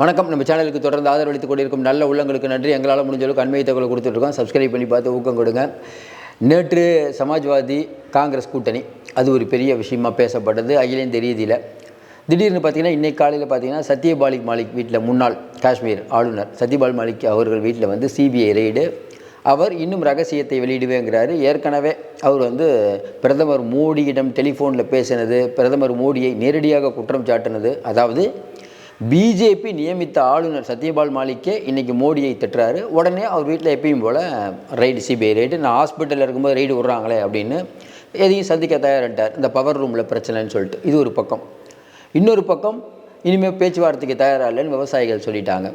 வணக்கம். நம்ம சேனலுக்கு தொடர்ந்து ஆதரவளித்துக் கொண்டிருக்கும் நல்ல உள்ளங்களுக்கு நன்றி. எங்களால் முடிஞ்ச அளவுக்கு அண்மை தகவல் கொடுத்துட்ருக்கோம். சப்ஸ்கிரைப் பண்ணி பார்த்து ஊக்கம் கொடுங்க. நேற்று சமாஜ்வாதி காங்கிரஸ் கூட்டணி அது ஒரு பெரிய விஷயமாக பேசப்பட்டது அகில இந்திய ரீதியில். திடீர்னு பார்த்தீங்கன்னா இன்றைக்கு காலையில் பார்த்தீங்கன்னா சத்யபாலிக் மாலிக் வீட்டில் முன்னாள் காஷ்மீர் ஆளுநர் சத்யபால் மாலிக் அவர்கள் வீட்டில் வந்து சிபிஐ ரெய்டு அவர் இன்னும் ரகசியத்தை வெளியிடுவேங்கிறாரு. ஏற்கனவே அவர் வந்து பிரதமர் மோடியிடம் டெலிஃபோனில் பேசினது பிரதமர் மோடியை நேரடியாக குற்றம் சாட்டினது அதாவது பிஜேபி நியமித்த ஆளுநர் சத்யபால் மாலிக்கே இன்றைக்கி மோடியை திட்டுறாரு. உடனே அவர் வீட்டில் எப்பயும் போல் ரைடு சிபிஐ ரைடு நான் ஹாஸ்பிட்டலில் இருக்கும்போது ரைடு விட்றாங்களே அப்படின்னு எதையும் சந்திக்க தயாரிட்டார் இந்த பவர் ரூமில் பிரச்சனைன்னு சொல்லிட்டு. இது ஒரு பக்கம். இன்னொரு பக்கம் இனிமேல் பேச்சுவார்த்தைக்கு தயாராக இல்லைன்னு விவசாயிகள் சொல்லிட்டாங்க.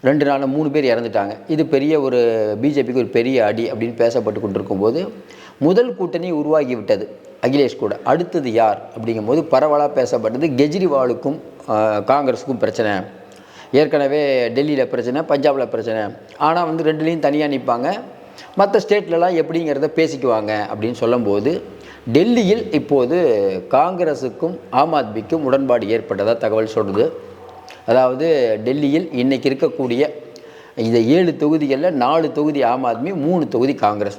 ரெண்டு நாள் மூணு பேர் இறந்துட்டாங்க. இது பெரிய ஒரு பிஜேபிக்கு ஒரு பெரிய அடி அப்படின்னு பேசப்பட்டு கொண்டிருக்கும்போது முதல் கூட்டணி உருவாகி விட்டது அகிலேஷ் கூட. அடுத்தது யார்? அப்படிங்கும்போது பரவலாக பேசப்பட்டது கெஜ்ரிவாலுக்கும் காங்கிரஸுக்கும் பிரச்சனை. ஏற்கனவே டெல்லியில் பிரச்சனை பஞ்சாபில் பிரச்சனை. ஆனால் வந்து ரெண்டுலேயும் தனியாக நிற்பாங்க மற்ற ஸ்டேட்லலாம் எப்படிங்கிறத பேசிக்குவாங்க அப்படின்னு சொல்லும்போது டெல்லியில் இப்போது காங்கிரஸுக்கும் ஆம் ஆத்மிக்கும் உடன்பாடு ஏற்பட்டதாக தகவல் சொல்லுது. அதாவது டெல்லியில் இன்றைக்கி இருக்கக்கூடிய இந்த ஏழு தொகுதிகளில் நாலு தொகுதி ஆம் ஆத்மி மூணு தொகுதி காங்கிரஸ்.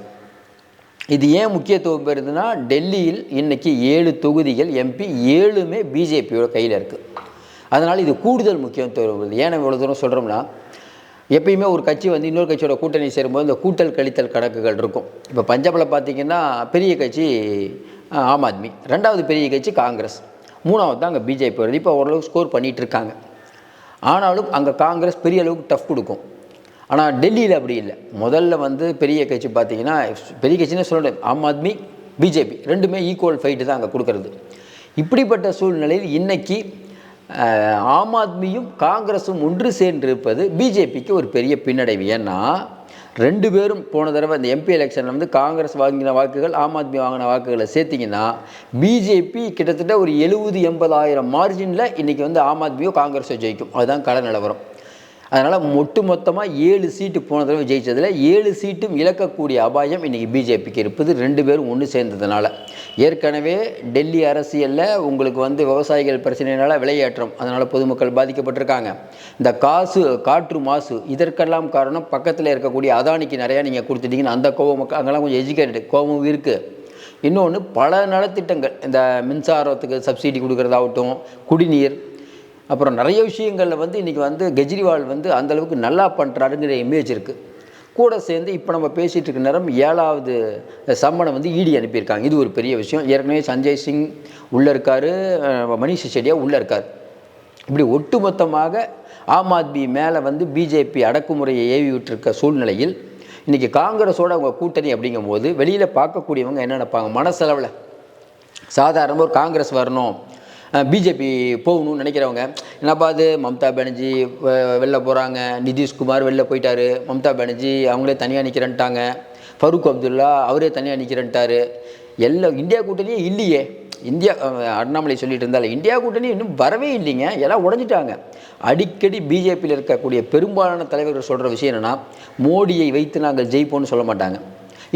இது ஏன் முக்கியத்துவம் பெறுதுன்னா டெல்லியில் இன்றைக்கி ஏழு தொகுதிகள் எம்பி ஏழுமே பிஜேபியோட கையில் இருக்குது அதனால் இது கூடுதல் முக்கியத்துவம் வருது ஏன் இவ்வளோ தூரம் சொல்கிறோம்னா எப்பயுமே ஒரு கட்சி வந்து இன்னொரு கட்சியோட கூட்டணி சேரும்போது இந்த கூட்டல் கழித்தல் கணக்குகள் இருக்கும். இப்போ பஞ்சாபில் பார்த்தீங்கன்னா பெரிய கட்சி ஆம் ஆத்மி. ரெண்டாவது பெரிய கட்சி காங்கிரஸ். மூணாவது தான் அங்கே பிஜேபி வருது. இப்போ ஓரளவுக்கு ஸ்கோர் பண்ணிகிட்டு இருக்காங்க. ஆனாலும் அங்கே காங்கிரஸ் பெரிய அளவுக்கு டஃப் கொடுக்கும். ஆனால் டெல்லியில் அப்படி இல்லை. முதல்ல வந்து பெரிய கட்சி பார்த்தீங்கன்னா பெரிய கட்சின்னு சொல்ல ஆம் ஆத்மி பிஜேபி. ரெண்டுமே ஈக்குவல் ஃபைட்டு தான் அங்கே கொடுக்கறது. இப்படிப்பட்ட சூழ்நிலையில் இன்றைக்கி ஆம் ஆத்மியும் காங்கிரஸும் ஒன்று சேர்ந்திருப்பது பிஜேபிக்கு ஒரு பெரிய பின்னடைவு. ஏன்னா ரெண்டு பேரும் போன தடவை இந்த எம்பி எலெக்ஷனில் வந்து காங்கிரஸ் வாங்கின வாக்குகள் ஆம் ஆத்மி வாங்கின வாக்குகளை சேர்த்திங்கன்னா பிஜேபி கிட்டத்தட்ட ஒரு எழுபது எண்பதாயிரம் மார்ஜினில் இன்றைக்கி வந்து ஆம் ஆத்மியோ காங்கிரஸோ ஜெயிக்கும். அதுதான் கள நிலவரம். அதனால் ஒட்டு மொத்தமாக ஏழு சீட்டு போன தடவை ஜெயித்ததில் ஏழு சீட்டும் இழக்கக்கூடிய அபாயம் இன்றைக்கி பிஜேபிக்கு இருப்பது ரெண்டு பேரும் ஒன்று சேர்ந்ததுனால. ஏற்கனவே டெல்லி அரசியலில் உங்களுக்கு வந்து விவசாயிகள் பிரச்சனையினால் விலையேற்றம் அதனால் பொதுமக்கள் பாதிக்கப்பட்டிருக்காங்க. இந்த காசு காற்று மாசு இதற்கெல்லாம் காரணம் பக்கத்தில் இருக்கக்கூடிய அதானிக்கு நிறையா நீங்கள் கொடுத்துட்டிங்கன்னா அந்த கோவம் மக்கள் அங்கெல்லாம் கொஞ்சம் எஜுகேட்டட் கோவம் இருக்குது இன்னொன்று பல நலத்திட்டங்கள் இந்த மின்சாரத்துக்கு சப்சிடி கொடுக்குறதாகட்டும் குடிநீர் அப்புறம் நிறைய விஷயங்களில் வந்து இன்றைக்கி வந்து கெஜ்ரிவால் வந்து அந்த அளவுக்கு நல்லா பண்ணுறாருங்கிற இமேஜ் இருக்குது கூட சேர்ந்து இப்போ நம்ம பேசிகிட்டு இருக்க நேரம் ஏழாவது சம்மனை வந்து இடி அனுப்பியிருக்காங்க. இது ஒரு பெரிய விஷயம். ஏற்கனவே சஞ்சய் சிங் உள்ளே இருக்கார் மணிஷ் சிசோடியா உள்ளே இருக்கார். இப்படி ஒட்டுமொத்தமாக ஆம் ஆத்மி மேலே வந்து பிஜேபி அடக்குமுறையை ஏவி விட்டுருக்க சூழ்நிலையில் இன்றைக்கி காங்கிரஸோட அவங்க கூட்டணி அப்படிங்கும்போது வெளியில் பார்க்கக்கூடியவங்க என்ன நினைப்பாங்க? மனசளவில். சாதாரணமாக ஒரு காங்கிரஸ் வரணும். பிஜேபி போகணும்னு நினைக்கிறவங்க என்னப்பா அது மம்தா பானர்ஜி வெளில போகிறாங்க நிதிஷ்குமார் வெளில போயிட்டாரு. மம்தா பானர்ஜி அவங்களே தனியாக நிற்கிறேன்ட்டாங்க ஃபரூக் அப்துல்லா அவரே தனியாக நிற்கிறேன்ட்டாரு எல்லா இந்தியா கூட்டணியே இல்லையே. இந்தியா அண்ணாமலை சொல்லிட்டு இருந்தால இந்தியா கூட்டணி இன்னும் வரவே இல்லைங்க. எல்லாம் உடஞ்சிட்டாங்க. அடிக்கடி பிஜேபியில் இருக்கக்கூடிய பெரும்பாலான தலைவர்கள் சொல்கிற விஷயம் என்னென்னா மோடியை வைத்து நாங்கள் ஜெயிப்போம்னு சொல்ல மாட்டாங்க.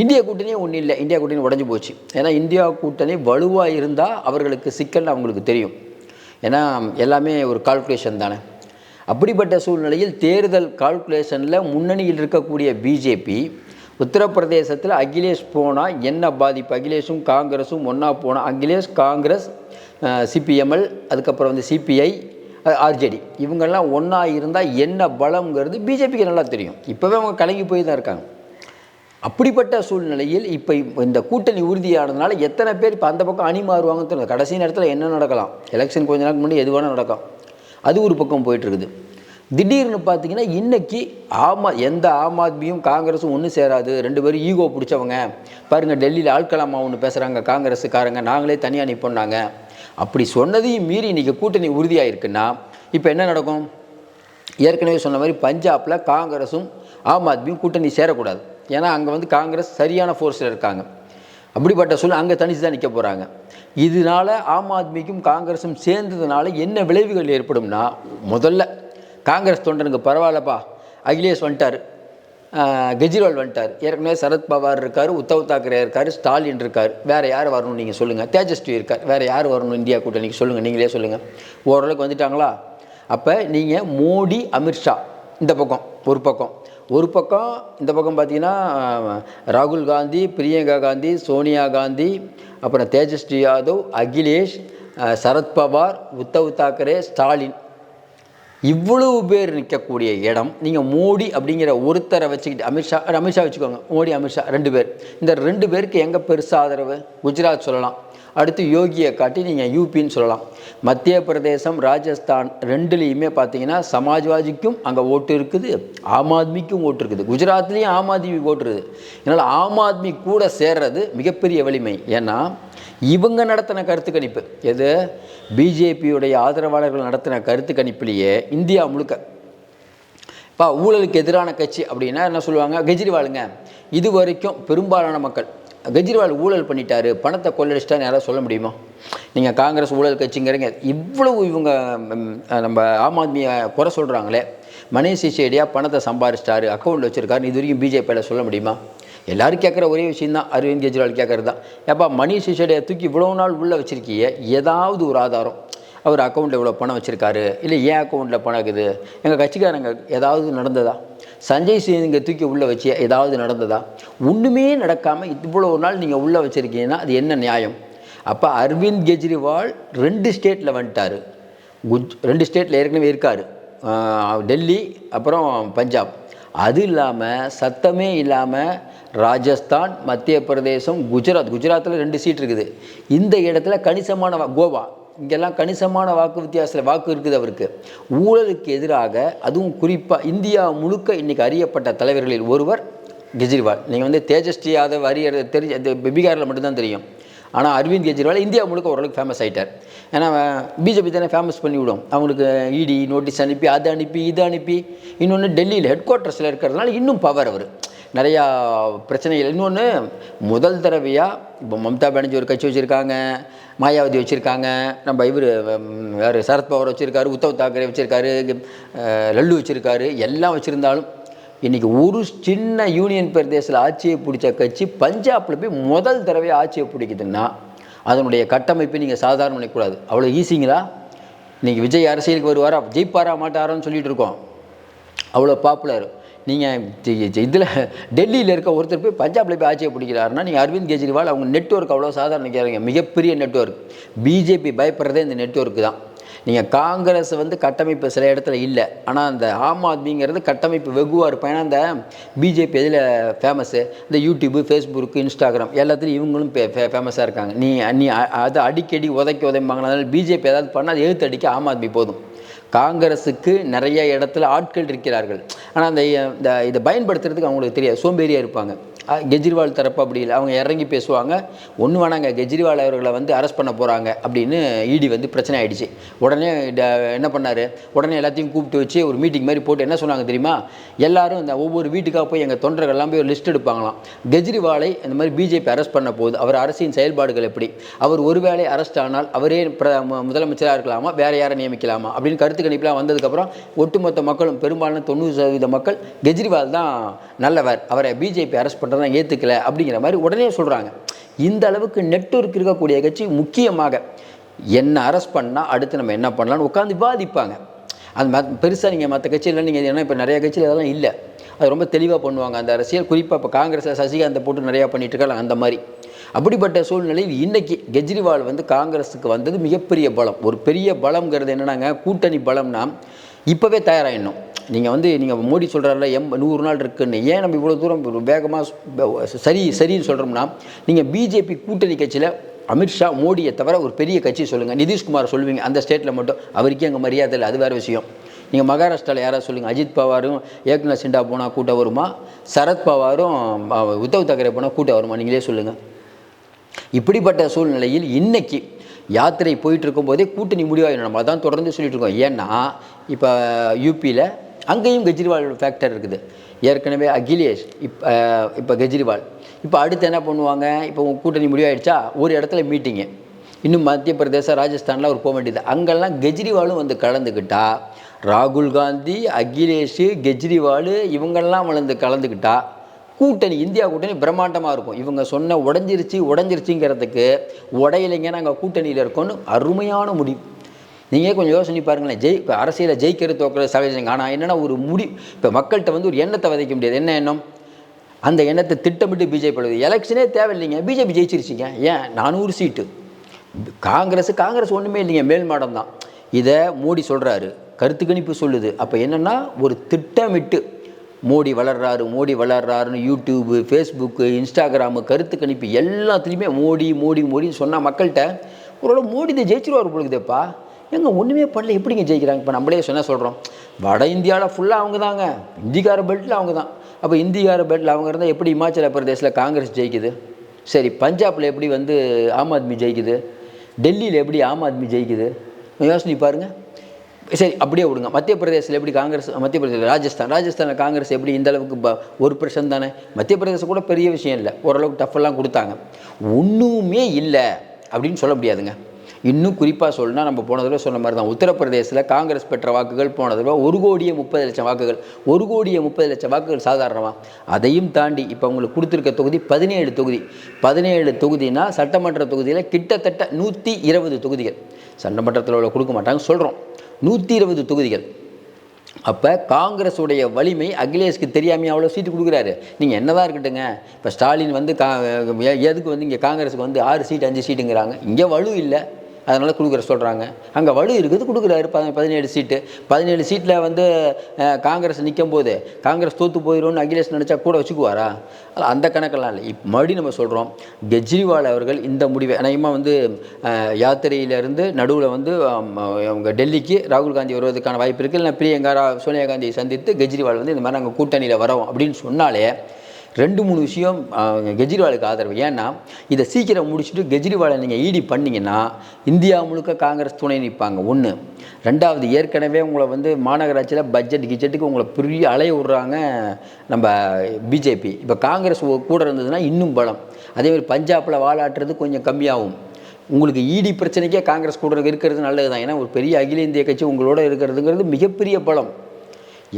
இந்திய கூட்டணியே ஒன்றும் இல்லை. இந்தியா கூட்டணி உடஞ்சி போச்சு. ஏன்னா இந்தியா கூட்டணி வலுவாக இருந்தால் அவர்களுக்கு சிக்கல் அவங்களுக்கு தெரியும். ஏன்னா எல்லாமே ஒரு கால்குலேஷன் தானே. அப்படிப்பட்ட சூழ்நிலையில் தேர்தல் கால்குலேஷனில் முன்னணியில் இருக்கக்கூடிய பிஜேபி உத்தரப்பிரதேசத்தில் அகிலேஷ் போனால் என்ன பாதிப்பு? அகிலேஷும் காங்கிரஸும் ஒன்றா போனால் அகிலேஷ் காங்கிரஸ் சிபிஎம்எல் அதுக்கப்புறம் வந்து சிபிஐ ஆர்ஜேடி இவங்கெல்லாம் ஒன்றா இருந்தால் என்ன பலம்ங்கிறது பிஜேபிக்கு நல்லா தெரியும். இப்போவே அவங்க கலங்கி போய் தான் இருக்காங்க. அப்படிப்பட்ட சூழ்நிலையில் இப்போ இந்த கூட்டணி உறுதியானதுனால எத்தனை பேர் இப்போ அந்த பக்கம் அணி மாறுவாங்கன்னு தெரியல. கடைசி நேரத்தில் என்ன நடக்கலாம்? எலெக்ஷன் கொஞ்ச நாளுக்கு முன்னாடி எது வேணால் நடக்கும் அது ஒரு பக்கம் போயிட்டுருக்குது. திடீர்னு பார்த்தீங்கன்னா இன்றைக்கி ஆமா எந்த ஆம் ஆத்மியும் காங்கிரஸும் ஒன்று சேராது. ரெண்டு பேரும் ஈகோ பிடிச்சவங்க. பாருங்கள் டெல்லியில் ஆட்களாமா ஒன்று பேசுகிறாங்க காங்கிரஸுக்காரங்க. நாங்களே தனியாக நிற்போம்னாங்க அப்படி சொன்னதையும் மீறி இன்றைக்கி கூட்டணி உறுதியாயிருக்குன்னா இப்போ என்ன நடக்கும்? ஏற்கனவே சொன்ன மாதிரி பஞ்சாபில் காங்கிரஸும் ஆம் ஆத்மியும் கூட்டணி சேரக்கூடாது. ஏன்னா அங்கே வந்து காங்கிரஸ் சரியான ஃபோர்ஸில் இருக்காங்க. அப்படிப்பட்ட சூழ்நிலை அங்கே தனித்து தான் நிற்க போகிறாங்க இதனால ஆம் ஆத்மிக்கும் காங்கிரஸும் சேர்ந்ததுனால என்ன விளைவுகள் ஏற்படும்னா முதல்ல காங்கிரஸ் தொண்டனுக்கு பரவாயில்லப்பா அகிலேஷ் வந்துட்டார். கெஜ்ரிவால் வந்துட்டார். ஏற்கனவே சரத் பவார் இருக்கார் உத்தவ் தாக்கரே இருக்கார் ஸ்டாலின் இருக்கார். வேறு யார் வரணும் நீங்கள் சொல்லுங்கள் தேஜஸ்வி இருக்கார். வேறு யார் வரணும் இந்தியா கூட்டணிக்கு சொல்லுங்கள் நீங்களே சொல்லுங்கள் ஓரளவுக்கு வந்துட்டாங்களா? அப்போ நீங்கள் மோடி அமித்ஷா இந்த பக்கம் ஒரு பக்கம். ஒரு பக்கம் இந்த பக்கம் பார்த்தீங்கன்னா ராகுல் காந்தி பிரியங்கா காந்தி சோனியா காந்தி அப்புறம் தேஜஸ்வி யாதவ் அகிலேஷ் சரத்பவார் உத்தவ் தாக்கரே ஸ்டாலின். இவ்வளவு பேர் நிற்கக்கூடிய இடம். நீங்கள் மோடி அப்படிங்கிற ஒருத்தரை வச்சுக்கிட்டு அமித்ஷா அமித்ஷா வச்சுக்கோங்க. மோடி அமித்ஷா ரெண்டு பேர். இந்த ரெண்டு பேருக்கு எங்கே பெருசாக ஆதரவு குஜராத் சொல்லலாம். அடுத்து யோகியை காட்டி நீங்கள் யூபின்னு சொல்லலாம். மத்திய பிரதேசம் ராஜஸ்தான் ரெண்டுலேயுமே பார்த்தீங்கன்னா சமாஜ்வாதிக்கும் அங்கே ஓட்டு இருக்குது ஆம் ஆத்மிக்கும் ஓட்டு இருக்குது. குஜராத்லேயும் ஆம் ஆத்மி ஓட்டு இருக்குது. அதனால் ஆம் ஆத்மி கூட சேர்றது மிகப்பெரிய வலிமை. ஏன்னா இவங்க நடத்தின கருத்து கணிப்பு. எது? பிஜேபியுடைய ஆதரவாளர்கள் நடத்தின கருத்து கணிப்பிலேயே இந்தியா முழுக்க. இப்போ ஊழலுக்கு எதிரான கட்சி அப்படின்னா என்ன சொல்லுவாங்க? கெஜ்ரிவாலுங்க. இது வரைக்கும் பெரும்பாலான மக்கள் கெஜ்ரிவால் ஊழல் பண்ணிட்டாரு பணத்தை கொள்ளடிச்சிட்டான்னு யாராவது சொல்ல முடியுமா? நீங்கள் காங்கிரஸ் ஊழல் கட்சிங்கிறீங்க இவ்வளவு இவங்க நம்ம ஆம் ஆத்மியை குறை சொல்கிறாங்களே மணிஷ் சிசேடியாக பணத்தை சம்பாரிச்சிட்டாரு அக்கௌண்ட் வச்சுருக்காருன்னு இது வரைக்கும் பிஜேபியில் சொல்ல முடியுமா? எல்லாரும் கேட்குற ஒரே விஷயம் தான் அரவிந்த் கெஜ்ரிவால் கேட்குறது தான். ஏப்பா மணிஷ் சிசேடியை தூக்கி இவ்வளோ நாள் உள்ளே வச்சுருக்கீங்க ஏதாவது ஒரு ஆதாரம். அவர் அக்கௌண்ட்டில் இவ்வளோ பணம் வச்சுருக்காரு இல்லை ஏன் அக்கௌண்ட்டில் பணம் இருக்குது? எங்கள் கட்சிக்காரங்க ஏதாவது நடந்ததா? சஞ்சய் சிங்கை தூக்கி உள்ளே வச்சு ஏதாவது நடந்ததா? ஒன்றுமே நடக்காமல் இவ்வளோ நாள் நீங்கள் உள்ளே வச்சுருக்கீங்கன்னா அது என்ன நியாயம்? அப்போ அரவிந்த் கெஜ்ரிவால் ரெண்டு ஸ்டேட்டில் வந்துட்டார். குஜ் ரெண்டு ஸ்டேட்டில் ஏற்கனவே இருக்கார். டெல்லி அப்புறம் பஞ்சாப். அது இல்லாமல் சத்தமே இல்லாமல் ராஜஸ்தான் மத்திய பிரதேசம் குஜராத். குஜராத்தில் ரெண்டு சீட் இருக்குது. இந்த இடத்துல கணிசமான கோவா. இங்கெல்லாம் கணிசமான வாக்கு வித்தியாசத்தில் வாக்கு இருக்குது அவருக்கு. ஊழலுக்கு எதிராக அதுவும் குறிப்பாக இந்தியா முழுக்க இன்றைக்கி அறியப்பட்ட தலைவர்களில் ஒருவர் கெஜ்ரிவால். நீங்கள் வந்து தேஜஸ்வி யாதவ் அறியறது தெரிஞ்ச இந்த பீகாரில் மட்டும்தான் தெரியும். ஆனால் அரவிந்த் கெஜ்ரிவால் இந்தியா முழுக்க ஓரளவுக்கு ஃபேமஸ் ஆகிட்டார் ஏன்னா பிஜேபி தானே ஃபேமஸ் பண்ணி விடும் அவங்களுக்கு இடி நோட்டீஸ் அனுப்பி அதை அனுப்பி இதை அனுப்பி. இன்னொன்று டெல்லியில் ஹெட் குவார்ட்டர்ஸில் இருக்கிறதுனால இன்னும் பவர் அவர். நிறையா பிரச்சனைகள். இன்னொன்று முதல் தடவையாக இப்போ மம்தா பானர்ஜி ஒரு கட்சி வச்சுருக்காங்க. மாயாவதி வச்சுருக்காங்க. நம்ம இவர் வேறு சரத்பவர் வச்சுருக்காரு உத்தவ் தாக்கரே வச்சுருக்காரு லல்லு வச்சுருக்காரு எல்லாம் வச்சுருந்தாலும் இன்றைக்கி ஒரு சின்ன யூனியன் பிரதேசத்தில் ஆட்சியை பிடிச்ச கட்சி பஞ்சாபில் போய் முதல் தடவை ஆட்சியை பிடிக்குதுன்னா அதனுடைய கட்டமைப்பை நீங்கள் சாதாரண பண்ணக்கூடாது அவ்வளோ ஈஸிங்களா? இன்றைக்கி விஜய் அரசியலுக்கு வருவாரா? ஜெயிப்பாரா மாட்டாரான்னு சொல்லிகிட்டு இருக்கோம். அவ்வளோ பாப்புலர் நீங்கள் இதில் டெல்லியில் இருக்க ஒருத்தர் போய் பஞ்சாபில் போய் ஆட்சியை பிடிக்கிறாருன்னா நீங்கள் அரவிந்த் கெஜ்ரிவால் அவங்க நெட்ஒர்க் அவ்வளோ சாதாரண நினைக்கிறாங்க மிகப்பெரிய நெட்ஒர்க் பிஜேபி பயப்படுறதே இந்த நெட்வொர்க்கு தான். நீங்கள் காங்கிரஸ் வந்து கட்டமைப்பு சில இடத்துல இல்லை. ஆனால் அந்த ஆம் ஆத்மிங்கிறது கட்டமைப்பு வெகுவாக இருக்கும். ஏன்னா அந்த பிஜேபி எதில் ஃபேமஸ்ஸு இந்த யூடியூப்பு ஃபேஸ்புக்கு இன்ஸ்டாகிராம் எல்லாத்துலேயும் இவங்களும் ஃபேமஸாக இருக்காங்க. நீ நீ அதை அடிக்கடி உதைக்கி உதைம்பாங்க அதனால் பிஜேபி ஏதாவது பண்ணால் அதை எழுத்து அடிக்க ஆம் ஆத்மி போதும். காங்கிரஸுக்கு நிறைய இடத்துல ஆட்கள் இருக்கிறார்கள். ஆனால் அந்த இந்த இதை பயன்படுத்துறதுக்கு அவங்களுக்கு தெரியாது. சோம்பேறியாக இருப்பாங்க. கெஜ்ரிவால் தரப்பு அப்படி இல்லை. அவங்க இறங்கி பேசுவாங்க. ஒன்று வேணாங்க கெஜ்ரிவால் அவர்களை வந்து அரெஸ்ட் பண்ண போகிறாங்க அப்படின்னு இடி வந்து பிரச்சனை ஆகிடுச்சு உடனே ட- என்ன பண்ணார்? உடனே எல்லாத்தையும் கூப்பிட்டு வச்சு ஒரு மீட்டிங் மாதிரி போட்டு என்ன சொன்னாங்க தெரியுமா? எல்லாரும் இந்த ஒவ்வொரு வீட்டுக்காக போய் எங்கள் தொண்டர்கள்லாம் போய் ஒரு லிஸ்ட் எடுப்பாங்களாம். கெஜ்ரிவாலை இந்த மாதிரி பிஜேபி அரெஸ்ட் பண்ண போகுது. அவர் அரசின் செயல்பாடுகள் எப்படி? அவர் ஒருவேளை அரெஸ்ட் ஆனால் அவரே பிர- மு- முதலமைச்சராக இருக்கலாமா? வேறு யாரை நியமிக்கலாமா? அப்படின்னு கருத்து கணிப்புலாம் வந்ததுக்கப்புறம் ஒட்டுமொத்த மக்களும் பெரும்பாலான தொண்ணூறு சதவீத மக்கள் கெஜ்ரிவால் தான் நல்லவர். அவரை பிஜேபி அரெஸ்ட் பண்ணுறதா ஏற்றுக்கல அப்படிங்கிற மாதிரி உடனே சொல்கிறாங்க இந்த அளவுக்கு நெட்வொர்க் இருக்கக்கூடிய கட்சி முக்கியமாக என்ன அரெஸ்ட் பண்ணால் அடுத்து நம்ம என்ன பண்ணலாம்னு உட்காந்து விவாதிப்பாங்க. அது மத் பெருசாக நீங்கள் மற்ற கட்சியில் நீங்கள் ஏன்னா இப்போ நிறைய கட்சியில் அதெல்லாம் இல்லை. அது ரொம்ப தெளிவாக பண்ணுவாங்க அந்த அரசியல். குறிப்பாக இப்போ காங்கிரஸில் சசிகாந்தை போட்டு நிறையா பண்ணிட்டு இருக்காங்க அந்த மாதிரி. அப்படிப்பட்ட சூழ்நிலையில் இன்றைக்கி கெஜ்ரிவால் வந்து காங்கிரஸுக்கு வந்தது மிகப்பெரிய பலம். ஒரு பெரிய பலம்ங்கிறது என்னன்னாங்க கூட்டணி பலம்னா இப்போவே தயாராகிடணும் நீங்கள் வந்து நீங்கள் மோடி சொல்கிறாரில்ல எம் நூறு நாள் இருக்குன்னு. ஏன் நம்ம இவ்வளோ தூரம் வேகமாக சரி சரின்னு சொல்கிறோம்னா நீங்கள் பிஜேபி கூட்டணி கட்சியில் அமித்ஷா மோடியை தவிர ஒரு பெரிய கட்சி சொல்லுங்கள் நிதிஷ்குமார் சொல்லுவீங்க அந்த ஸ்டேட்டில் மட்டும். அவருக்கே அங்கே மரியாதை இல்லை அது வேறு விஷயம். நீங்கள் மகாராஷ்டிராவில் யாராவது சொல்லுங்கள் அஜித் பவாரும் ஏக்நாத் சிண்டா போனால் கூட்டம் வருமா? சரத் பவாரும் உத்தவ் தாக்கரே போனால் கூட்டம் வருமா? நீங்களே சொல்லுங்கள் இப்படிப்பட்ட சூழ்நிலையில் இன்னைக்கு யாத்திரை போயிட்டு இருக்கும்போதே கூட்டணி முடிவாயிடும் நம்ம அதான் தொடர்ந்து சொல்லிட்டு இருக்கோம் ஏன்னா இப்போ யூபியில் அங்கேயும் கெஜ்ரிவால் ஃபேக்டர் இருக்குது. ஏற்கனவே அகிலேஷ் இப்போ இப்போ கெஜ்ரிவால். இப்போ அடுத்து என்ன பண்ணுவாங்க? இப்போ கூட்டணி முடிவாயிடுச்சா? ஒரு இடத்துல மீட்டிங்கு இன்னும் மத்திய பிரதேசம் ராஜஸ்தான்லாம் அவர் போக வேண்டியது. அங்கெல்லாம் கெஜ்ரிவாலும் வந்து கலந்துக்கிட்டா ராகுல் காந்தி அகிலேஷ் கெஜ்ரிவால் இவங்கெல்லாம் வளர்ந்து கலந்துக்கிட்டா கூட்டணி இந்தியா கூட்டணி பிரம்மாண்டமாக இருக்கும். இவங்க சொன்ன உடஞ்சிருச்சு உடஞ்சிருச்சுங்கிறதுக்கு உடையிலைங்க நாங்கள் கூட்டணியில் இருக்கோன்னு அருமையான முடிவு நீங்கள் கொஞ்சம் யோசனை பாருங்களேன். ஜெய் இப்போ அரசியலில் ஜெயிக்கிறது தோக்கிறது சகஜங்க ஆனால் என்னென்னா ஒரு முடி இப்போ மக்கள்கிட்ட வந்து ஒரு எண்ணத்தை விதைக்க முடியாது. என்ன எண்ணம்? அந்த எண்ணத்தை திட்டமிட்டு பிஜேபி எழுது. எலெக்ஷனே தேவையில்லைங்க. பிஜேபி ஜெயிச்சிருச்சிங்க. ஏன்? நானூறு சீட்டு. காங்கிரஸ் காங்கிரஸ் ஒன்றுமே இல்லைங்க. மேல் மாடம் தான் இதை மோடி சொல்கிறாரு கருத்து கணிப்பு சொல்லுது. அப்போ என்னென்னா ஒரு திட்டமிட்டு மோடி வளர்றாரு மோடி வளர்றாருன்னு யூடியூப்பு ஃபேஸ்புக்கு இன்ஸ்டாகிராமு கருத்து கணிப்பு எல்லாத்துலேயுமே மோடி மோடி மோடின்னு சொன்னால் மக்கள்கிட்ட ஒரு மோடி இதை ஜெயிச்சிருவார் பொழுதுப்பா? எங்கே ஒன்றுமே பண்ணல. எப்படிங்க ஜெயிக்கிறாங்க? இப்போ நம்மளே சொன்னால் சொல்கிறோம் வட இந்தியாவில் ஃபுல்லாக அவங்க தாங்க. இந்திக்கார பெல்ட்டில் அவங்க தான். அப்போ இந்திக்கார பெல்ட்டில் அவங்க இருந்தால் எப்படி இமாச்சல பிரதேசில் காங்கிரஸ் ஜெயிக்குது? சரி பஞ்சாபில் எப்படி வந்து ஆம் ஆத்மி ஜெயிக்குது? டெல்லியில் எப்படி ஆம் ஆத்மி ஜெயிக்குது? யோசனை பாருங்கள் சரி அப்படியே விடுங்க. மத்திய பிரதேசத்தில் எப்படி காங்கிரஸ் மத்திய பிரதேச ராஜஸ்தான் ராஜஸ்தானில் காங்கிரஸ் எப்படி இந்த அளவுக்கு ப ஒரு பர்சன்ட் தானே? மத்திய பிரதேசம் கூட பெரிய விஷயம் இல்லை. ஓரளவுக்கு டஃப்பெல்லாம் கொடுத்தாங்க. ஒன்றுமே இல்லை அப்படின்னு சொல்ல முடியாதுங்க. இன்னும் குறிப்பாக சொல்லணும்னா நம்ம போன தடவை சொன்ன மாதிரி தான் உத்தரப்பிரதேசத்தில் காங்கிரஸ் பெற்ற வாக்குகள் போன தடவை ஒரு கோடியே முப்பது லட்சம் வாக்குகள். ஒரு கோடியே முப்பது லட்சம் வாக்குகள் சாதாரணமாக அதையும் தாண்டி இப்போ உங்களுக்கு கொடுத்துருக்க தொகுதி பதினேழு தொகுதி. பதினேழு தொகுதினா சட்டமன்ற தொகுதியில் கிட்டத்தட்ட நூற்றி இருபது தொகுதிகள். சட்டமன்றத்தில் உள்ள கொடுக்க மாட்டாங்க சொல்கிறோம் நூற்றி இருபது தொகுதிகள். அப்போ காங்கிரஸுடைய வலிமை அகிலேஷ்க்கு தெரியாமல் அவ்வளோ சீட்டு கொடுக்குறாரு. நீங்கள் என்னதான் இருக்கட்டுங்க இப்போ ஸ்டாலின் வந்து கா எதுக்கு வந்து இங்கே காங்கிரஸுக்கு வந்து ஆறு சீட் அஞ்சு சீட்டுங்கிறாங்க. இங்கே வலு இல்லை. அதனால் கொடுக்குற சொல்கிறாங்க அங்கே வலு இருக்குது கொடுக்குறாரு. பதினேழு சீட்டு பதினேழு சீட்டில் வந்து காங்கிரஸ் நிற்கும் போது காங்கிரஸ் தோற்று போயிடும்னு அகிலேஷ் நினச்சா கூட வச்சுக்குவாரா? அந்த கணக்கெல்லாம் இல்லை. இப்போ மறுபடியும் நம்ம சொல்கிறோம் கெஜ்ரிவால் அவர்கள் இந்த முடிவை அநேகமாக வந்து யாத்திரையிலேருந்து நடுவில் வந்து அவங்க டெல்லிக்கு ராகுல் காந்தி வருவதற்கான வாய்ப்பு இருக்குது இல்லை பிரியங்காரா சோனியா காந்தியை சந்தித்து கெஜ்ரிவால் வந்து இந்த மாதிரி நாங்கள் கூட்டணியில் வரோம் அப்படின்னு சொன்னாலே ரெண்டு மூணு விஷயம் கெஜ்ரிவாலுக்கு ஆதரவு. ஏன்னா இதை சீக்கிரம் முடிச்சுட்டு கெஜ்ரிவாலை நீங்கள் ஈடி பண்ணிங்கன்னா இந்தியா முழுக்க காங்கிரஸ் துணை நிற்பாங்க. ஒன்று ரெண்டாவது ஏற்கனவே உங்களை வந்து மாநகராட்சியில் பட்ஜெட் கிஜெட்டுக்கு உங்களை பெரிய அலைய விடுறாங்க நம்ம பிஜேபி. இப்போ காங்கிரஸ் கூட இருந்ததுன்னா இன்னும் பலம். அதேமாதிரி பஞ்சாபில் வாழாட்டுறது கொஞ்சம் கம்மியாகும். உங்களுக்கு ஈடி பிரச்சனைக்கே காங்கிரஸ் கூட இருக்கிறது நல்லது தான். ஏன்னா ஒரு பெரிய அகில இந்திய கட்சி உங்களோட இருக்கிறதுங்கிறது மிகப்பெரிய பலம்.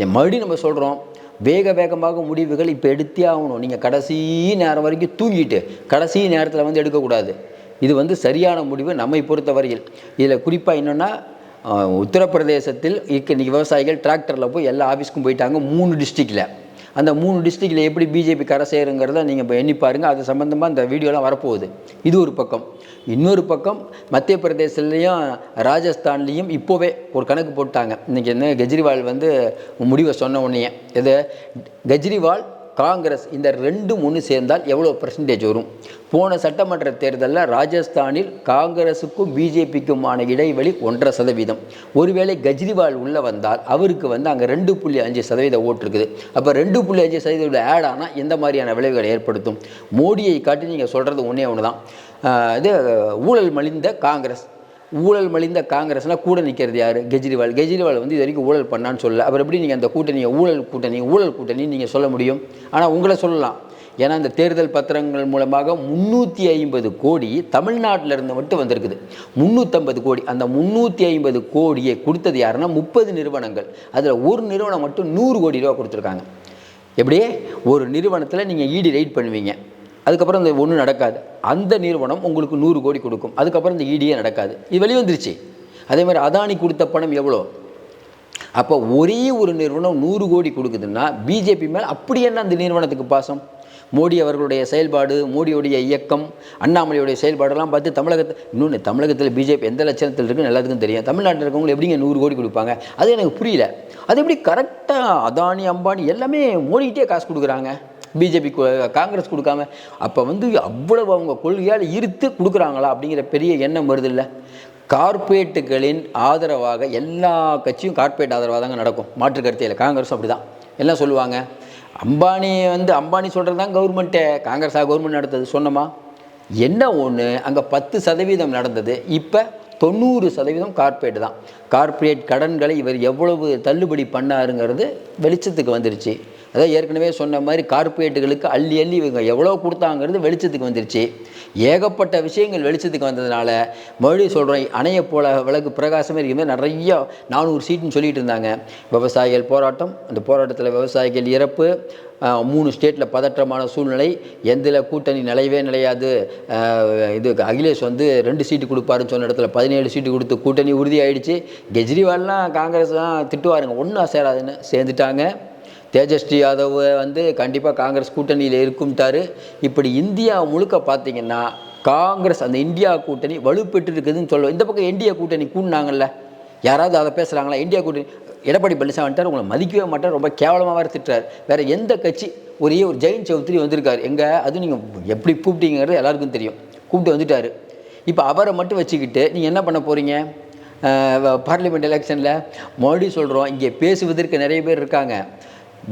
என் மறுபடியும் நம்ம சொல்கிறோம் வேக வேகமாக முடிவுகள் இப்போ எடுத்தே ஆகணும். நீங்கள் கடைசி நேரம் வரைக்கும் தூங்கிட்டு கடைசி நேரத்தில் வந்து எடுக்கக்கூடாது. இது வந்து சரியான முடிவு நம்மை பொறுத்தவரையில். இதில் குறிப்பாக என்னென்னா உத்தரப்பிரதேசத்தில் இருக்க இன்னைக்கு விவசாயிகள் டிராக்டரில் போய் எல்லா ஆஃபீஸ்க்கும் போயிட்டாங்க மூணு டிஸ்ட்ரிக்டில் அந்த மூணு டிஸ்ட்ரிக்டில் எப்படி பிஜேபி கரை சேருங்கிறத நீங்கள் இப்போ எண்ணி பாருங்கள் அது சம்மந்தமாக இந்த வீடியோலாம் வரப்போகுது. இது ஒரு பக்கம். இன்னொரு பக்கம் மத்திய பிரதேசத்துலேயும் ராஜஸ்தான்லேயும் இப்போவே ஒரு கணக்கு போட்டாங்க. இன்றைக்கி என்ன கெஜ்ரிவால் வந்து முடிவை சொன்ன உடனே இது கெஜ்ரிவால் காங்கிரஸ் இந்த ரெண்டும் ஒன்று சேர்ந்தால் எவ்வளோ பர்சன்டேஜ் வரும்? போன சட்டமன்ற தேர்தலில் ராஜஸ்தானில் காங்கிரஸுக்கும் பிஜேபிக்குமான இடைவெளி ஒன்றரை சதவீதம். ஒருவேளை கெஜ்ரிவால் உள்ளே வந்தால் அவருக்கு வந்து அங்கே ரெண்டு புள்ளி அஞ்சு சதவீத ஓட்டு இருக்குது. அப்போ ரெண்டு புள்ளி அஞ்சு சதவீதம் ஆட் ஆனால் எந்த மாதிரியான விளைவுகளை ஏற்படுத்தும். மோடியை காட்டி நீங்கள் சொல்கிறது ஒன்றே ஒன்று தான் இது ஊழல் மலிந்த காங்கிரஸ். ஊழல் மலிந்த காங்கிரஸ்னால் கூட நிற்கிறது யார்? கெஜ்ரிவால். கெஜ்ரிவால் வந்து இது வரைக்கும் ஊழல் பண்ணான்னு சொல்லல. அப்புறம் எப்படி நீங்கள் அந்த கூட்டணியை ஊழல் கூட்டணி ஊழல் கூட்டணி நீங்கள் சொல்ல முடியும்? ஆனால் உங்களை சொல்லலாம். ஏன்னா இந்த தேர்தல் பத்திரங்கள் மூலமாக முந்நூற்றி ஐம்பது கோடி தமிழ்நாட்டில் இருந்து மட்டும் வந்திருக்குது. முந்நூற்றம்பது கோடி. அந்த முந்நூற்றி ஐம்பது கோடியை கொடுத்தது யாருன்னா முப்பது நிறுவனங்கள். அதில் ஒரு நிறுவனம் மட்டும் நூறு கோடி ரூபா கொடுத்துருக்காங்க. எப்படியே? ஒரு நிறுவனத்தில் நீங்கள் ஈடி ரைட் பண்ணுவீங்க. அதுக்கப்புறம் இந்த ஒன்றும் நடக்காது. அந்த நிறுவனம் உங்களுக்கு நூறு கோடி கொடுக்கும். அதுக்கப்புறம் இந்த ஈடியே நடக்காது. இது வெளிவந்துருச்சு அதே மாதிரி அதானி கொடுத்த பணம் எவ்வளோ? அப்போ ஒரே ஒரு நிறுவனம் நூறு கோடி கொடுக்குதுன்னா பிஜேபி மேலே அப்படி என்ன அந்த நிறுவனத்துக்கு பாசம்? மோடி அவர்களுடைய செயல்பாடு மோடியுடைய இயக்கம் அண்ணாமலையுடைய செயல்பாடெல்லாம் பார்த்து தமிழகத்தில் இன்னொன்று தமிழகத்தில் பிஜேபி எந்த லட்சணத்தில் இருக்குன்னு எல்லாத்துக்கும் தெரியும். தமிழ்நாட்டில் இருக்கவங்க எப்படிங்க நூறு கோடி கொடுப்பாங்க? அது எனக்கு புரியல. அது எப்படி கரெக்டாக அதானி அம்பானி எல்லாமே மோடிக்கிட்டே காசு கொடுக்குறாங்க? பிஜேபி காங்கிரஸ் கொடுக்காம அப்போ வந்து அவ்வளவு அவங்க கொள்கையால் இருத்து கொடுக்குறாங்களா அப்படிங்கிற பெரிய எண்ணம் வருது இல்லை. கார்ப்பரேட்டுகளின் ஆதரவாக எல்லா கட்சியும் கார்ப்பரேட் ஆதரவாக தாங்க நடக்கும். மாற்று கருத்தையில் காங்கிரஸ் அப்படி தான் எல்லாம் சொல்லுவாங்க. அம்பானி வந்து அம்பானி சொல்கிறது தான் கவர்மெண்ட்டே. காங்கிரஸாக கவர்மெண்ட் நடத்தது சொன்னோமா? என்ன ஒன்று அங்கே பத்து சதவீதம் நடந்தது. இப்போ தொண்ணூறு சதவீதம் கார்ப்பரேட் தான். கார்ப்பரேட் கடன்களை இவர் எவ்வளவு தள்ளுபடி பண்ணாருங்கிறது வெளிச்சத்துக்கு வந்துருச்சு. அதான் ஏற்கனவே சொன்ன மாதிரி கார்ப்பரேட்டுகளுக்கு அள்ளி அள்ளி இவங்க எவ்வளோ கொடுத்தாங்கிறது வெளிச்சத்துக்கு வந்துருச்சு. ஏகப்பட்ட விஷயங்கள் வெளிச்சத்துக்கு வந்ததுனால மறுபடியும் சொல்கிறேன் அணைய போல விளக்கு பிரகாசமே இருக்கும்போது நிறைய நானூறு சீட்டுன்னு சொல்லிட்டு இருந்தாங்க. விவசாயிகள் போராட்டம் அந்த போராட்டத்தில் விவசாயிகள் இறப்பு மூணு ஸ்டேட்டில் பதற்றமான சூழ்நிலை. எந்தில் கூட்டணி நிலையவே நிலையாது. இது அகிலேஷ் வந்து ரெண்டு சீட்டு கொடுப்பாருன்னு சொன்ன இடத்துல பதினேழு சீட்டு கொடுத்து கூட்டணி உறுதியாயிடுச்சு. கெஜ்ரிவால்லாம் காங்கிரஸ்லாம் திட்டுவாருங்க ஒன்றும் சேராதுன்னு சேர்ந்துட்டாங்க. தேஜஸ்வி யாதவ் வந்து கண்டிப்பாக காங்கிரஸ் கூட்டணியில் இருக்கும்ட்டாரு. இப்படி இந்தியா முழுக்க பார்த்தீங்கன்னா காங்கிரஸ் அந்த இந்தியா கூட்டணி வலுப்பெற்று இருக்குதுன்னு சொல்லுவோம் இந்த பக்கம் இந்தியா கூட்டணி கூடினாங்கல்ல? யாராவது அதை பேசுகிறாங்களா இந்தியா கூட்டணி எடப்பாடி பழனிசாமி வந்துட்டார் உங்களை மதிக்கவே மாட்டார் ரொம்ப கேவலமாக வேறு வேறு எந்த கட்சி ஒரே ஒரு ஜெயின் சௌத்ரி வந்திருக்காரு. எங்கே அதுவும் நீங்கள் எப்படி கூப்பிட்டீங்கிறது எல்லாருக்கும் தெரியும். கூப்பிட்டு வந்துட்டார். இப்போ அவரை மட்டும் வச்சுக்கிட்டு நீங்கள் என்ன பண்ண போகிறீங்க பார்லிமெண்ட் எலெக்ஷனில் மறுபடியும் சொல்கிறோம் இங்கே பேசுவதற்கு நிறைய பேர் இருக்காங்க.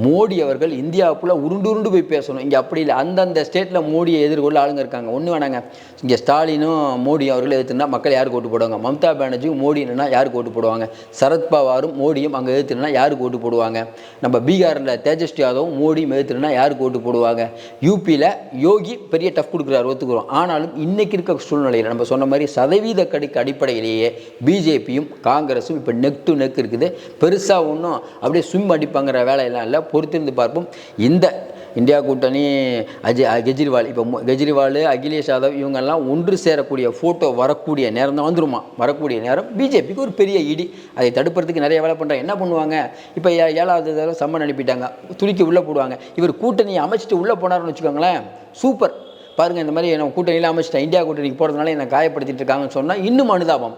மோடி அவர்கள் இந்தியாவுக்குள்ளே உருண்டு உருண்டு போய் பேசணும். இங்கே அப்படி இல்லை. அந்தந்த ஸ்டேட்டில் மோடியை எதிர்கொள்ள ஆளுங்க இருக்காங்க. ஒன்று வேணாங்க. இங்கே ஸ்டாலினும் மோடி அவர்களும் எதிர்த்துனா மக்கள் யாருக்கு ஓட்டு போடுவாங்க? மம்தா பானர்ஜியும் இல்லைனா யாருக்கு ஓட்டு போடுவாங்க? சரத்பவாரும் மோடியும் அங்கே எதிர்த்துனா யாருக்கு ஓட்டு போடுவாங்க? நம்ம பீகாரில் தேஜஸ்வி யாதவும் மோடியும் எதிர்த்துனா யாருக்கு ஓட்டு போடுவாங்க? யூபியில் யோகி பெரிய டஃப் கொடுக்குறாரு. ஒத்துக்கிறோம். ஆனாலும் இன்றைக்கி இருக்க சூழ்நிலையில் நம்ம சொன்ன மாதிரி சதவீத கடிக்கு அடிப்படையிலேயே பிஜேபியும் காங்கிரஸும் இப்போ நெக் டு நெக் இருக்குது. பெருசாக ஒன்றும் அப்படியே ஸ்விம் அடிப்பாங்கிற வேலையெல்லாம் இல்லை. பொறுத்திருந்து பார்ப்போம். இந்த இந்தியா கூட்டணி அஜய் கெஜ்ரிவால் இப்போ கெஜ்ரிவால் அகிலேஷ் யாதவ் இவங்கெல்லாம் ஒன்று சேரக்கூடிய ஃபோட்டோ வரக்கூடிய நேரம் தான் வந்துருமா? வரக்கூடிய நேரம் பிஜேபிக்கு ஒரு பெரிய இடி. அதை தடுப்பதற்கு நிறைய வேலை பண்ணுறாங்க என்ன பண்ணுவாங்க? இப்போ ஏ- ஏழாவது தடவை சம்மன் அனுப்பிட்டாங்க. துணிக்கு உள்ளே போடுவாங்க. இவர் கூட்டணியை அமைச்சிட்டு உள்ளே போனாருன்னு வச்சுக்கோங்களேன் சூப்பர் பாருங்கள் இந்த மாதிரி நம்ம கூட்டணியில் அமைச்சிட்டேன். இந்தியா கூட்டணிக்கு போகிறதுனால என்னை காயப்படுத்திட்டு இருக்காங்கன்னு சொன்னால் இன்னும் அனுதாபம்.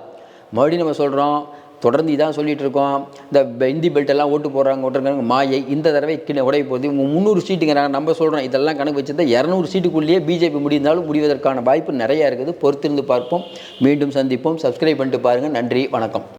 மறுபடியும் நம்ம சொல்கிறோம் தொடர்ந்து இதான் சொல்லிகிட்டு இருக்கோம் இந்த இந்தி பெல்ட் எல்லாம் ஓட்டு போடுறாங்க ஓட்டுறாங்க மாயை இந்த தடவை கிண உடைய போகுது. இவங்க முந்நூறு சீட்டுங்கிறாங்க நம்ம சொல்கிறோம் இதெல்லாம் கணக்கு வச்சுருந்தா இரநூறு சீட்டுக்குள்ளேயே பிஜேபி முடிந்தாலும் முடிவதற்கான வாய்ப்பு நிறையா இருக்குது. பொறுத்திருந்து பார்ப்போம். மீண்டும் சந்திப்போம். சப்ஸ்கிரைப் பண்ணிட்டு பாருங்கள் நன்றி வணக்கம்.